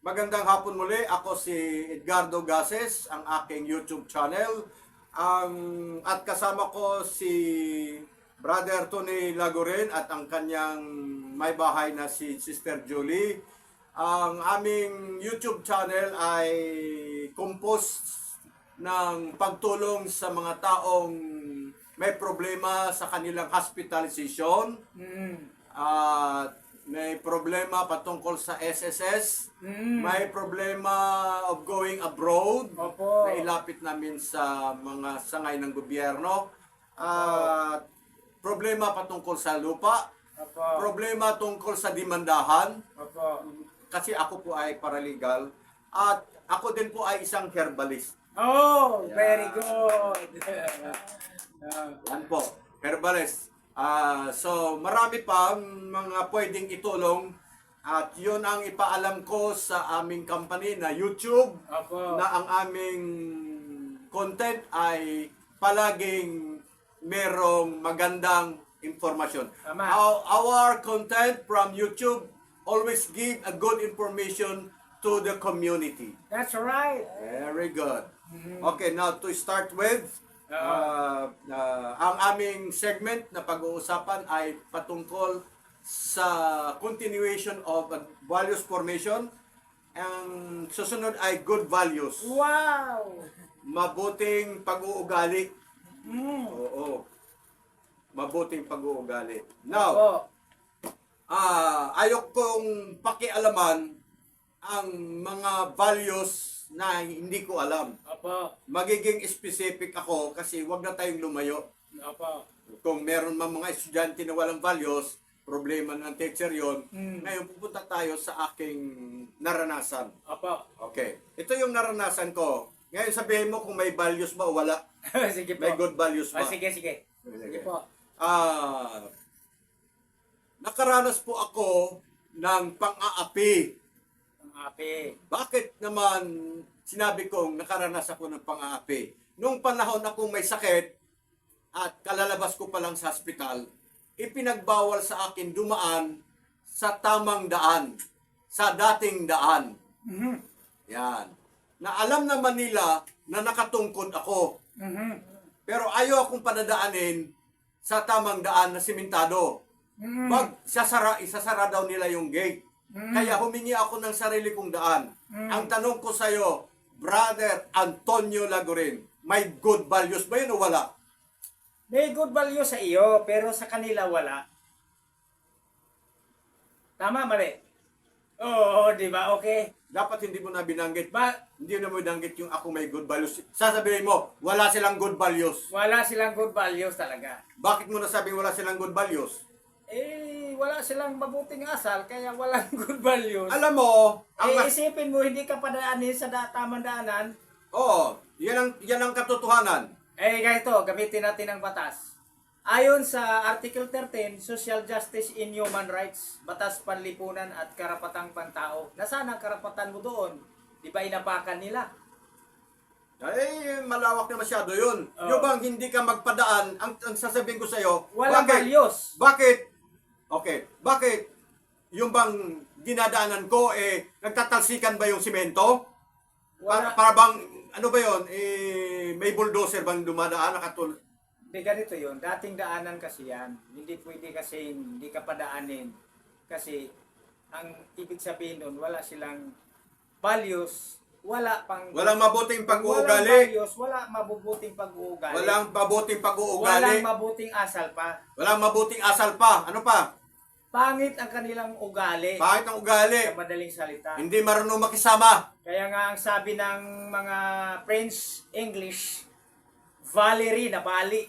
Magandang hapon muli. Ako si Edgardo Gases, ang aking YouTube channel. Ang at kasama ko si Brother Tony Lagorin at ang kanyang may bahay na si Sister Julie. Ang aming YouTube channel ay composed ng pagtulong sa mga taong may problema sa kanilang hospitalization Mm. at may problema patungkol sa SSS, Mm. may problema of going abroad Opo. na ilapit namin sa mga sangay ng gobyerno, at problema patungkol sa lupa, Opo. problema tungkol sa dimandahan, Opo. kasi ako po ay paralegal, at ako din po ay isang herbalist. Oh, very good. Ah, Yan po, herbalist. Ah, so marami pang mga pwedeng itulong at yun ang ipaalam ko sa aming company na YouTube Opo. na ang aming content ay palaging merong magandang informasyon. Tama. Our, our content from YouTube always give a good information to the community. That's right. Very good. Mm-hmm. Okay, now to start with, uh, uh, ang aming segment na pag-uusapan ay patungkol sa continuation of values formation. Ang susunod ay good values. Wow. Mabuting pag-uugali. Mm. Oo. Mabuting pag-uugali. Now, Opo. ah ayok kong pakialaman ang mga values na hindi ko alam. Opo. magiging specific ako kasi wag na tayong lumayo. Opo. Kung meron man mga estudyante na walang values, problema ng teacher yon. Mm. Ngayon pupunta tayo sa aking naranasan. Opo. Okay. Ito yung naranasan ko. Ngayon sabihin mo kung may values ba o wala. sige po. May good values Ah, ba. sige, sige. Sige. Sige po. Ah, nakaranas po ako ng pang-aapi. Ang api. Bakit naman sinabi kong nakaranas ako ng pang-aapi? Nung panahon akong may sakit at kalalabas ko pa lang sa hospital, ipinagbawal sa akin dumaan sa tamang daan, sa dating daan. Mhm. Yan. Na alam naman nila na nakatungkod ako, Mhm. pero ayaw akong padadaanin sa tamang daan na simentado. Mhm. Pag sasara, isasara daw nila yung gate. Mm. Kaya humingi ako ng sarili kong daan. Mm. Ang tanong ko sa'yo, Brother Antonio Lagorin, may good values ba yun o wala? May good value sa iyo, pero sa kanila wala. Tama, mali? Oo, di ba? Okay. Dapat hindi mo na binanggit. Ba, Hindi na mo binanggit yung ako may good values. Sasabihin mo, wala silang good values. wala silang good values talaga. Bakit mo nasabing wala silang good values? Eh, wala silang mabuting asal, kaya walang good values. Alam mo, ang Eh, isipin mo, hindi ka padaanin sa da- tamang daanan. Oo, yan ang, yan ang katotohanan. Eh, ganito, gamitin natin ang batas. Ayon sa Article 13, Social Justice in Human Rights, Batas Panlipunan at Karapatang Pantao. Nasaan ang karapatan mo doon? Di ba inapakan nila? Eh, malawak na masyado yun. Oo. Yung bang hindi ka magpadaan, ang, ang sasabihin ko sa'yo, Walang bakit? values. Bakit? Okay, bakit yung bang dinadaanan ko, eh, nagtatalsikan ba yung simento? Para, Wala. para bang, ano ba yun, eh, may bulldozer bang dumadaan nakatul... Hindi ganito yun. Dating daanan kasi yan. Hindi pwede kasi hindi ka padaanin. Kasi ang ibig sabihin nun, wala silang values, wala pang... Walang mabuting Walang pag-uugali. values, wala mabubuting pag-uugali. Walang mabuting Walang pag-uugali. mabuting asal pa. Walang mabuting asal pa. Ano pa? Pangit ang kanilang ugali. Bakit ang ugali? Sa madaling salita. Hindi marunong makisama. Kaya nga ang sabi ng mga French English, Valerie na Bali.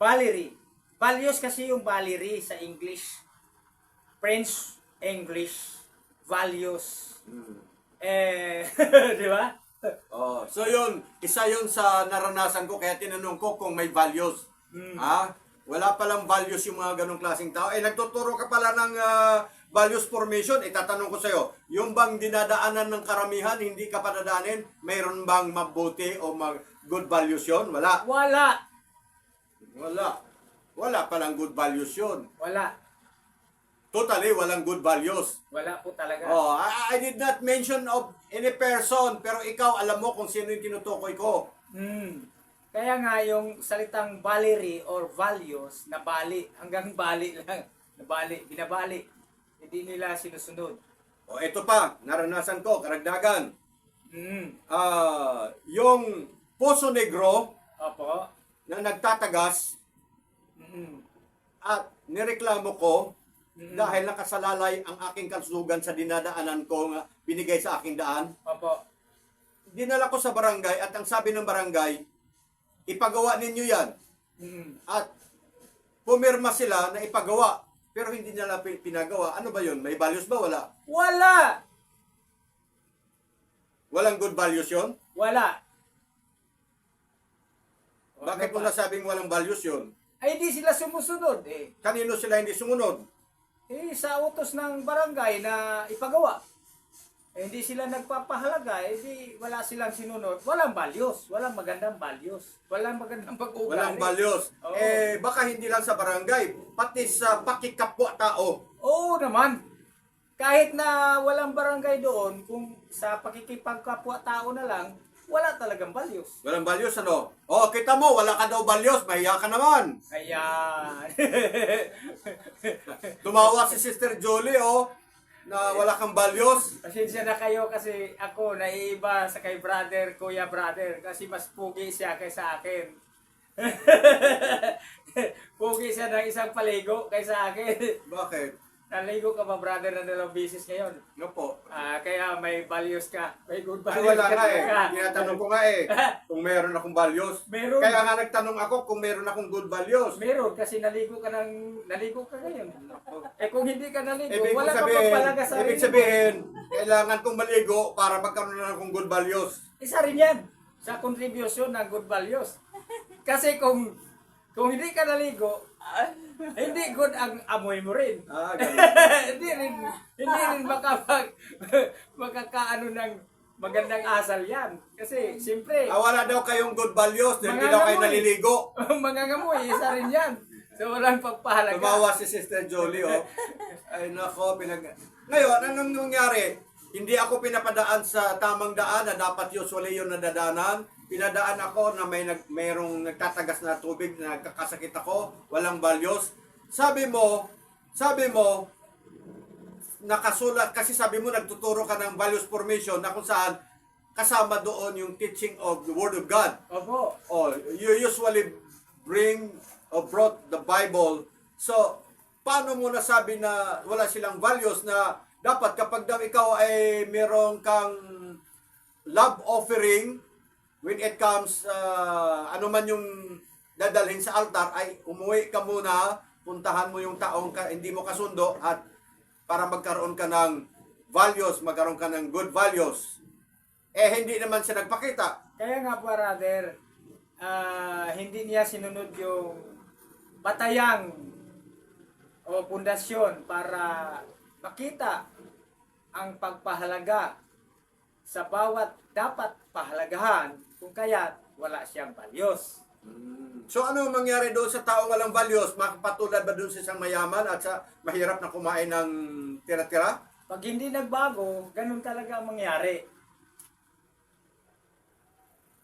Valerie. Values kasi yung Valerie sa English. French English. Values. Eh, di ba? Oh, so yun, isa yun sa naranasan ko kaya tinanong ko kung may values. Mm. Ha? Wala palang values yung mga ganong klaseng tao. Eh, nagtuturo ka pala ng ah, values formation. Itatanong ko sa'yo, yung bang dinadaanan ng karamihan, hindi ka padadaanin, mayroon bang mabuti o mag good values yon? Wala. Wala. Wala. Wala palang good values yun. Wala. totally walang good values. Wala po talaga. Oh, I, I did not mention of any person, pero ikaw alam mo kung sino yung tinutukoy ko. Hmm. Kaya nga yung salitang Valerie or values na bali, hanggang bali lang. Nabali, binabali. Hindi nila sinusunod. O ito pa, naranasan ko, karagdagan. Hmm. Ah, yung Poso Negro Opo. na nagtatagas Hmm. at nireklamo ko Mm. dahil nakasalalay ang aking kalusugan sa dinadaanan ko binigay sa aking daan. Opo. Dinala ko sa barangay at ang sabi ng barangay, ipagawa ninyo yan. Hmm. At pumirma sila na ipagawa. Pero hindi nila pi- pinagawa. Ano ba yun? May values ba? Wala. Wala! Walang good values yun? Wala. O, Bakit mo nasabing walang values yun? Ay, hindi sila sumusunod eh. Kanino sila hindi sumunod? Eh, sa utos ng barangay na ipagawa. Eh, hindi sila nagpapahalaga, eh, di wala silang sinunod. Walang values, walang magandang values, walang magandang pag-uugali. Walang values. Oo. Eh, baka hindi lang sa barangay, pati sa pakikapwa tao. Oo naman. Kahit na walang barangay doon, kung sa pakikipagkapwa-tao na lang, wala talagang values. Walang values, ano? Oh, kita mo, wala ka daw values, mahiya ka naman. Ayan. Tumawa si Sister Jolie, oh, na wala kang values. Pasensya na kayo kasi ako naiiba sa kay brother, kuya brother, kasi mas pugi siya kaysa akin. pugi siya ng isang paligo kaysa akin. Bakit? Naligo ka ba brother na dalawang bisis ngayon? Ano po? Ah, kaya may values ka. May good Ay, values wala ka nga eh. talaga. Tinatanong ko nga eh, kung meron akong values. Meron. Kaya nga nagtanong ako kung meron akong good values. Meron kasi naligo ka ng naligo ka ngayon. Eh kung hindi ka naligo, Ibig wala ka sabihin, pagpalaga sa ibig sabihin, kailangan kong maligo para magkaroon na akong good values. Isa rin yan sa contribution ng good values. Kasi kung kung hindi ka naligo, ah, hindi good ang amoy mo rin. Ah, hindi rin hindi rin makapag makakaano ng magandang asal yan. Kasi siyempre Ah, wala daw kayong good values, hindi daw kayo naliligo. mangangamoy isa rin yan. So walang pagpahalaga. Tumawa si Sister Jolie, oh. Ay, nako, pinag... Ngayon, anong nangyari? Hindi ako pinapadaan sa tamang daan na dapat usually yun nadadaanan. Pinadaan ako na may nag, mayroong nagtatagas na tubig na nagkakasakit ako, walang values. Sabi mo, sabi mo, nakasulat, kasi sabi mo nagtuturo ka ng values formation na kung saan kasama doon yung teaching of the Word of God. Opo. Oh, you usually bring or brought the Bible. So, paano mo nasabi na wala silang values na dapat kapag daw ikaw ay meron kang love offering when it comes uh, ano man yung dadalhin sa altar ay umuwi ka muna, puntahan mo yung taong ka, hindi mo kasundo at para magkaroon ka ng values, magkaroon ka ng good values. Eh, hindi naman siya nagpakita. Kaya nga brother, ah, hindi niya sinunod yung batayang o pundasyon para makita ang pagpahalaga sa bawat dapat pahalagahan kung kaya wala siyang values. So ano ang mangyari doon sa taong walang values? Makapatulad ba doon sa isang mayaman at sa mahirap na kumain ng tira-tira? Pag hindi nagbago, ganun talaga ang mangyari.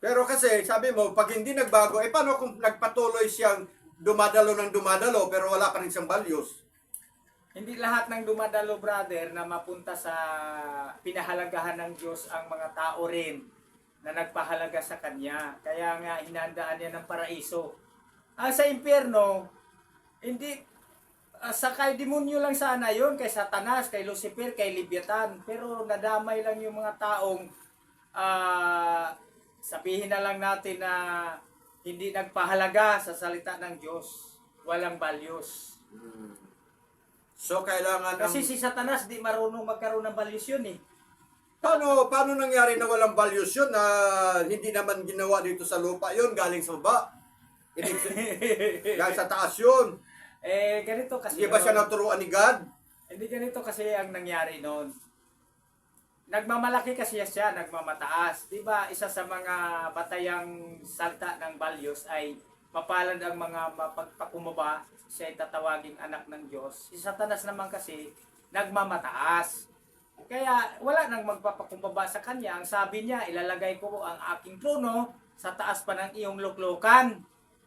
Pero kasi sabi mo, pag hindi nagbago, eh paano kung nagpatuloy siyang dumadalo ng dumadalo pero wala pa rin siyang values? Hindi lahat ng dumadalo, brother, na mapunta sa pinahalagahan ng Diyos ang mga tao rin na nagpahalaga sa Kanya. Kaya nga, hinandaan niya ng paraiso. Ah, sa impyerno, hindi, ah, sa kay demonyo lang sana yon kay Satanas, kay Lucifer, kay Libyatan. Pero nadamay lang yung mga taong, ah, sabihin na lang natin na hindi nagpahalaga sa salita ng Diyos. Walang values. So kailangan Kasi ang... si Satanas di marunong magkaroon ng values yun eh. Paano, paano nangyari na walang values yun na hindi naman ginawa dito sa lupa yun, galing sa baba? Galing sa taas yun. Eh, ganito kasi. Hindi ba siya naturuan ni God? Hindi ganito kasi ang nangyari noon. Nagmamalaki kasi siya, nagmamataas. Di ba, isa sa mga batayang salta ng values ay mapalad ang mga mapagpakumbaba siya ay tatawaging anak ng Diyos. Si Satanas naman kasi nagmamataas. Kaya wala nang magpapakumbaba sa kanya. Ang sabi niya, ilalagay ko ang aking trono sa taas pa ng iyong luklukan.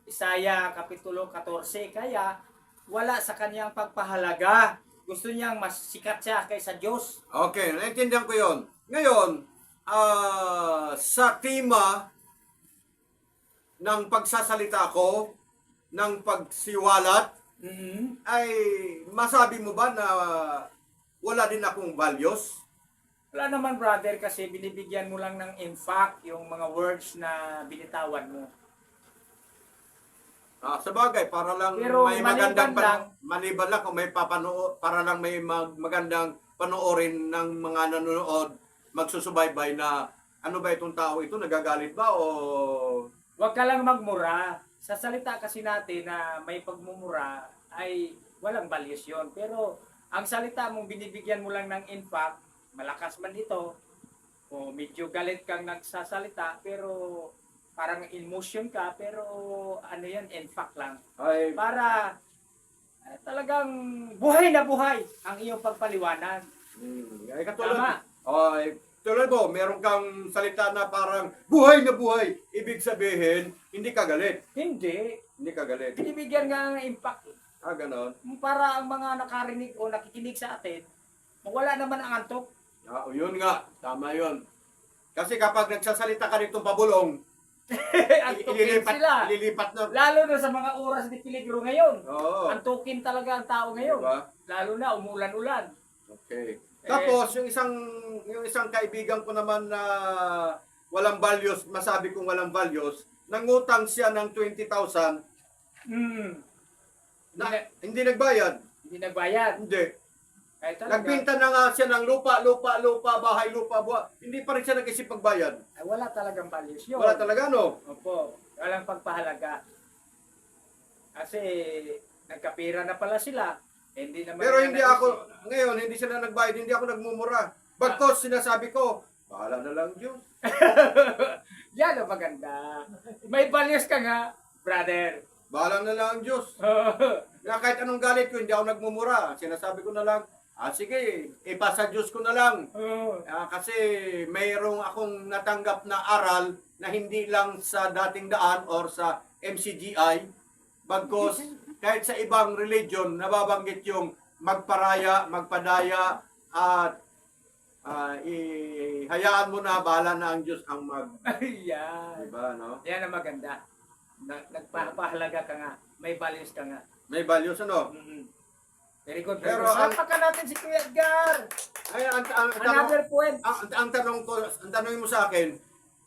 Isaya Kapitulo 14. Kaya wala sa kanyang pagpahalaga. Gusto niyang mas sikat siya kaysa Diyos. Okay, naintindihan ko yon. Ngayon, ah, sa tema ng pagsasalita ko, ng pagsiwalat, Mhm. ay masabi mo ba na wala din akong values? Wala naman brother kasi binibigyan mo lang ng impact yung mga words na binitawan mo. Ah, sa bagay, para lang Pero may magandang maliban lang- maliban lang kung may papano para lang may mag- magandang panoorin ng mga nanonood, magsusubaybay na ano ba itong tao ito, nagagalit ba o Huwag ka lang magmura. Sa salita kasi natin na may pagmumura ay walang values yon. Pero ang salita mong binibigyan mo lang ng impact, malakas man ito, o medyo galit kang nagsasalita, pero parang emotion ka, pero ano yan, impact lang. ay Para eh, talagang buhay na buhay ang iyong pagpaliwanag. Hmm, ay katulad. Tama. Ay, tulad mo, meron kang salita na parang buhay na buhay. Ibig sabihin, hindi ka galit. Hindi. Hindi ka galit. Binibigyan nga ng impact Ah, ganon. para ang mga nakarinig o nakikinig sa atin, mawala naman ang antok. Ah, o yun nga. Tama yun. Kasi kapag nagsasalita ka nitong pabulong, Antukin ililipat, sila. ililipat na. Lalo na sa mga oras ni peligro ngayon. Oo. Antukin talaga ang tao ngayon. Diba? Lalo na umulan-ulan. Okay. Eh, Tapos, yung isang yung isang kaibigan ko naman na walang values, masabi kong walang values, nangutang siya ng 20,000 Hmm. Na Hindi, nagbayad. hindi nagbayad. Hindi. Ay, talaga. Nagbenta na nga siya ng lupa, lupa, lupa, bahay, lupa, buwa. Hindi pa rin siya nag-isip magbayad. Ay, wala talagang values yun. Wala talaga, no? Opo. Walang pagpahalaga. Kasi nagkapira na pala sila. Eh, Hindi naman Pero hindi ako, ngayon, hindi sila nagbayad, hindi ako nagmumura. Bagkos, sinasabi ko, bahala na lang Diyos. Yan ang maganda. May values ka nga, brother. Bahala na lang ang Diyos. Na kahit anong galit ko, hindi ako nagmumura. Sinasabi ko na lang, ah sige, ipasa Diyos ko na lang. Oo. Ah, kasi mayroong akong natanggap na aral na hindi lang sa dating daan or sa MCGI. Bagkos, kahit sa ibang religion, nababanggit yung magparaya, magpadaya, at ah, i- hayaan mo na, bahala na ang Diyos ang mag... Yan. Diba, no? Yan ang maganda. Na- Nagpapahalaga ka nga. May values ka nga. May values, ano? mm Very good. Pero Pero ang- ka natin si Kuya Edgar. Ay, ang, ang, ang, tanong, Another point. ang, ang tanong ko, ang tanong mo sa akin,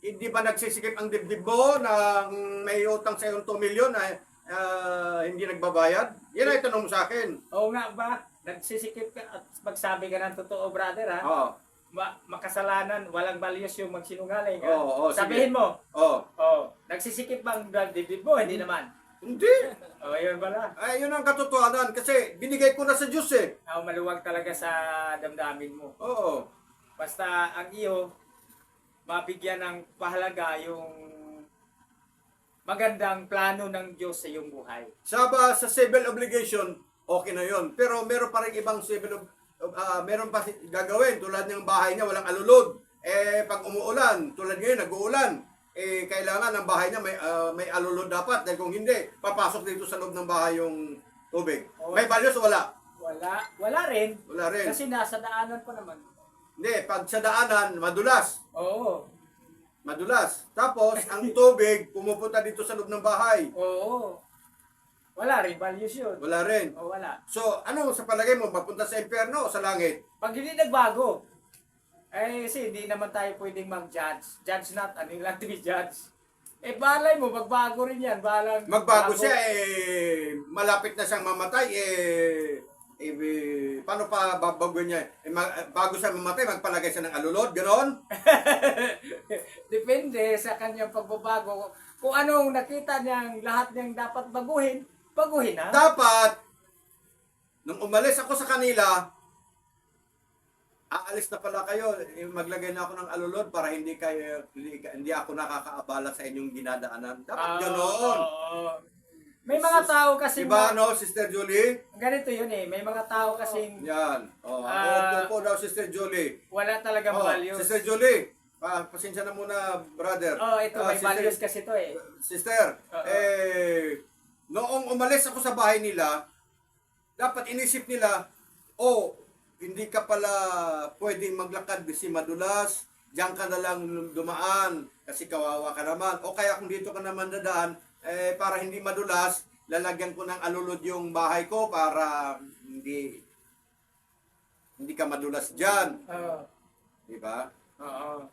hindi ba nagsisikip ang dibdib mo na may utang sa iyong 2 million na ah, hindi nagbabayad? Yan ay tanong mo sa akin. Oo nga ba? Nagsisikip ka at magsabi ka ng totoo, brother, ha? Oo. Ma- makasalanan, walang values yung magsinungaling. Oo, oo, sige. Sabihin mo, Oh. oh, nagsisikip bang dibdib mo? Hindi naman. Hindi. Oh, yun pala. Ay, yun ang katotohanan kasi binigay ko na sa Diyos eh. Oh, maluwag talaga sa damdamin mo. Oo. Basta ang iyo, mabigyan ng pahalaga yung magandang plano ng Diyos sa iyong buhay. Sa, ba, sa civil obligation, okay na yon. Pero meron pa rin ibang civil ob- ah, meron pa si- gagawin tulad ng bahay niya walang alulod. Eh pag umuulan, tulad ngayon nag-uulan, eh kailangan ng bahay niya may ah, may alulod dapat dahil kung hindi, papasok dito sa loob ng bahay yung tubig. Oo. May values o wala? Wala, wala rin. Wala rin. Kasi nasa daanan pa naman. Hindi, pag sa daanan, madulas. Oo. Madulas. Tapos, ang tubig pumupunta dito sa loob ng bahay. Oo. Wala rin values yun. Wala rin. O wala. So, ano sa palagay mo, mapunta sa impyerno o sa langit? Pag hindi nagbago, eh kasi hindi naman tayo pwedeng mag-judge. Judge not, ano yung natin i-judge. Eh balay mo, magbago rin yan. Balang, Magbago bago. siya, eh, malapit na siyang mamatay, eh, eh, eh, paano pa babago niya? Eh, ma- bago siya mamatay, magpalagay siya ng alulod, ganon? Depende sa kanyang pagbabago. Kung anong nakita niyang lahat niyang dapat baguhin, baguhin na. Dapat, nung umalis ako sa kanila, aalis na pala kayo, eh, maglagay na ako ng alulod para hindi kayo hindi, ako nakakaabala sa inyong dinadaanan. Dapat Ah, ganoon. oo. May mga tao kasi Diba no, Sister Julie? ganito yun eh. May mga tao kasing Yan. Oh, opo po daw Sister Julie. wala talagang Oh, values. Sister Julie, pa, pasensya na muna, brother. Oh, ito Ah, may sister- values kasi to eh. Sister, Oo. eh, noong umalis ako sa bahay nila, dapat inisip nila, oh, hindi ka pala pwedeng maglakad kasi madulas, diyan ka na lang dumaan kasi kawawa ka naman. O kaya kung dito ka naman dadaan, eh, para hindi madulas, lalagyan ko ng alulod yung bahay ko para hindi hindi ka madulas diyan, Oo. di ba? Oo.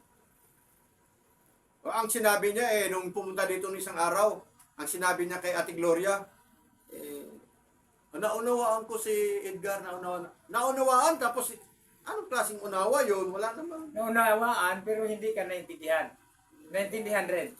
O, ang sinabi niya eh, nung pumunta dito ng isang araw, ang sinabi niya kay Ate Gloria, eh, naunawaan ko si Edgar, naunawaan. Naunawaan, tapos, anong klaseng unawa yun? Wala naman. Naunawaan pero hindi ka naintindihan. Naintindihan rin.